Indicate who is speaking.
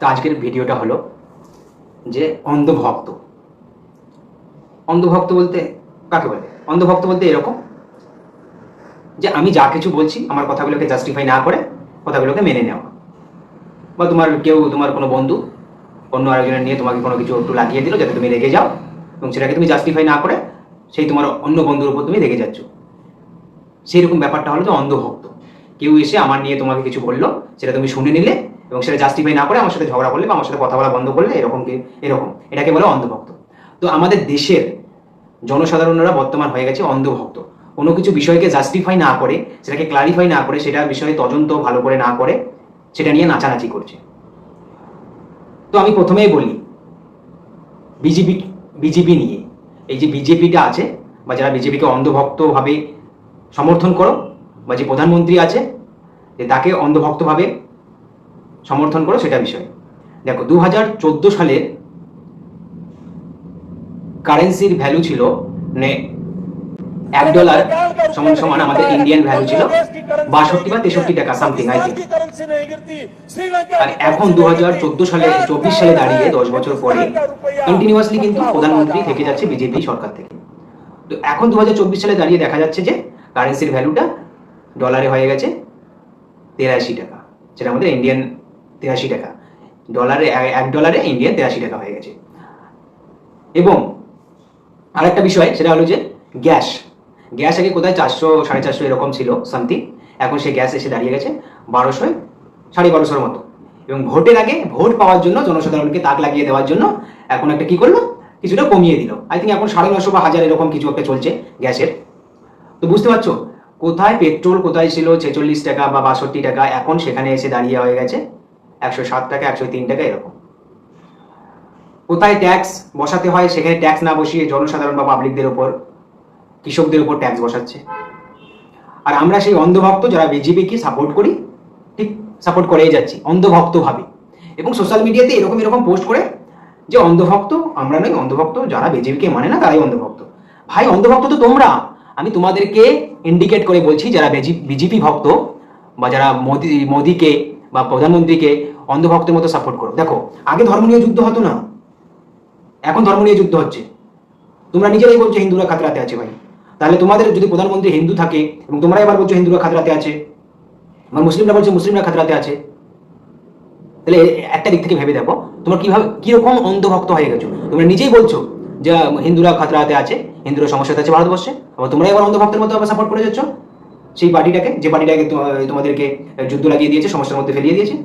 Speaker 1: তো আজকের ভিডিওটা হলো যে অন্ধভক্ত। অন্ধভক্ত বলতে কাকে বলে? অন্ধভক্ত বলতে এরকম যে আমি যা কিছু বলছি, আমার কথাগুলোকে জাস্টিফাই না করে কথাগুলোকে মেনে নেওয়া। বা তোমার কেউ, তোমার কোনো বন্ধু অন্য আরেকজনের নিয়ে তোমাকে কোনো কিছু একটু লাগিয়ে দিল যাতে তুমি রেগে যাও এবং সেটাকে তুমি জাস্টিফাই না করে সেই তোমার অন্য বন্ধুর উপর তুমি রেগে যাচ্ছ। সেই রকম ব্যাপারটা হলো যে অন্ধভক্ত। কেউ এসে আমার নিয়ে তোমাকে কিছু বলল, সেটা তুমি শুনে নিলে এবং সেটা জাস্টিফাই না করে আমার সাথে ঝগড়া করলে বা আমার সাথে কথা বলা বন্ধ করলে এরকম কি, এরকম। এটাকে বলে অন্ধভক্ত। তো আমাদের দেশের জনসাধারণরা বর্তমান হয়ে গেছে অন্ধভক্ত। কোনো কিছু বিষয়কে জাস্টিফাই না করে, সেটাকে ক্লারিফাই না করে সেটা বিষয়ে তদন্ত ভালো করে না করে, সেটা নিয়ে নাচানাচি করছে। তো আমি প্রথমেই বলি, বিজেপি বিজেপি নিয়ে। এই যে বিজেপিটা আছে, বা যারা বিজেপিকে অন্ধভক্তভাবে সমর্থন করো, বা যে প্রধানমন্ত্রী আছে, যে তাকে অন্ধভক্তভাবে সমর্থন করো সেটা বিষয়। দেখো দু হাজার চোদ্দ সালের কারেন্সির ভ্যালু ছিল মানে এক ডলার সমান সমান আমাদের ইন্ডিয়ান ভ্যালু ছিল বাষট্টি বা তেষট্টি টাকা সামথিং আই থিঙ্ক আর এখন দু হাজার চোদ্দ সালে চব্বিশ সালে দাঁড়িয়ে দশ বছর পরে কন্টিনিউয়াসলি কিন্তু প্রধানমন্ত্রী থেকে যাচ্ছে বিজেপি সরকার থেকে। তো এখন দু হাজার চব্বিশ সালে দাঁড়িয়ে দেখা যাচ্ছে যে কারেন্সির ভ্যালুটা ডলারে হয়ে গেছে তেরাশি টাকা যেটা আমাদের ইন্ডিয়ান তেরাশি টাকা। ডলারে এক ডলারে ইন্ডিয়ান তেরাশি টাকা হয়ে গেছে। এবং আরেকটা বিষয়, সেটা হলো যে গ্যাস। গ্যাস আগে কোথায় চারশো, সাড়ে চারশো এরকম ছিল সামথিং এখন সে গ্যাস এসে দাঁড়িয়ে গেছে বারোশোয় সাড়ে বারোশোর মতো। এবং ভোটের আগে, ভোট পাওয়ার জন্য জনসাধারণকে তাক লাগিয়ে দেওয়ার জন্য এখন একটা কি করল? কিছুটা কমিয়ে দিল। আই থিঙ্ক এখন সাড়ে নশো বা হাজার এরকম কিছু একটা চলছে গ্যাসের। তো বুঝতে পারছ? কোথায় পেট্রোল কোথায় ছিল ছেচল্লিশ টাকা বা বাষট্টি টাকা, এখন সেখানে এসে দাঁড়িয়ে হয়ে গেছে। একশো সাত টাকা একশো তিন টাকা এরকম। কোথায় ট্যাক্স বসাতে হয়, সেখানে ট্যাক্স না বসিয়ে জনসাধারণ বা পাবলিকদের উপর, কৃষকদের উপর ট্যাক্স বসাচ্ছে। আর আমরা সেই অন্ধভক্ত যারা বিজেপিকে সাপোর্ট করি, ঠিক সাপোর্ট করেই যাচ্ছি, অন্ধভক্তভাবে। এবং সোশ্যাল মিডিয়াতে এরকম এরকম পোস্ট করে যে অন্ধভক্ত, আমরা নই, অন্ধভক্ত যারা বিজেপিকে মানে না, তারাই অন্ধভক্ত। ভাই, অন্ধভক্ত তো তোমরা। আমি তোমাদেরকে ইন্ডিকেট করে বলছি, যারা বিজেপি ভক্ত বা যারা মোদি, মোদিকে বা প্রধানমন্ত্রীকে অন্ধভক্তের মতো সাপোর্ট করো। দেখো, আগে ধর্ম নিয়ে যুদ্ধ হতো না। এখন ধর্ম নিয়ে যুদ্ধ হচ্ছে। তোমরা নিজেরাই বলছো হিন্দুরা খাতরাতে আছে ভাই। তাহলে তোমাদের যদি প্রধানমন্ত্রী হিন্দু থাকে এবং তোমরা এবার বলছো হিন্দুরা খাতরাতে আছে, বা মুসলিমরা বলছে মুসলিমরা খাতরাতে আছে, তাহলে একটা দিক থেকে ভেবে দেখো, তোমরা কীভাবে, কীরকম অন্ধভক্ত হয়ে গেছো? তোমরা নিজেই বলছো যে হিন্দুরা খাতরাতে আছে, হিন্দুরা সমস্যাতে আছে ভারতবর্ষে, আবার তোমরা এবার অন্ধভক্তের মতো আবার সাপোর্ট করে যাচ্ছ? সেই পার্টিটাকে যে পার্টিটাকে তোমাদেরকে যুদ্ধ লাগিয়ে দিয়েছে সমস্যার মধ্যে ফেলিয়ে দিয়েছে।